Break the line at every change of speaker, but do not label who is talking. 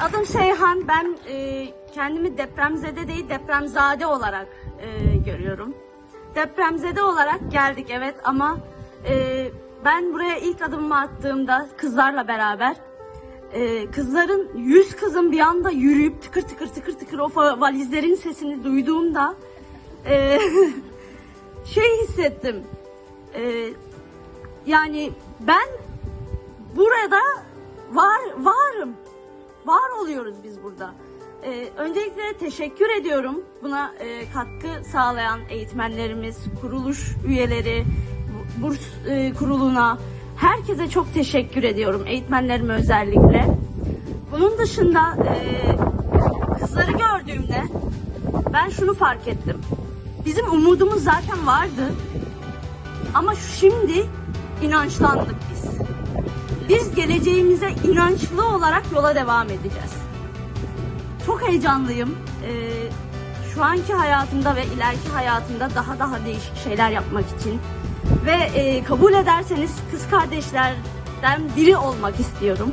adım Seyhan. Ben e, kendimi depremzede değil depremzade olarak e, görüyorum. Depremzede olarak geldik evet ama e, ben buraya ilk adımımı attığımda kızlarla beraber e, kızların yüz kızın bir anda yürüyüp tıkır tıkır tıkır tıkır o valizlerin sesini duyduğumda e, şey hissettim. E, yani ben burada var varım. Var oluyoruz biz burada. Ee, öncelikle teşekkür ediyorum buna e, katkı sağlayan eğitmenlerimiz, kuruluş üyeleri, bu- burs e, kuruluna, herkese çok teşekkür ediyorum. Eğitmenlerime özellikle. Bunun dışında e, kızları gördüğümde ben şunu fark ettim. Bizim umudumuz zaten vardı. Ama şimdi inançlandık biz. Biz geleceğimize inançlı olarak yola devam edeceğiz. Çok heyecanlıyım. Ee, şu anki hayatımda ve ileriki hayatımda daha daha değişik şeyler yapmak için ve e, kabul ederseniz kız kardeşlerden biri olmak istiyorum.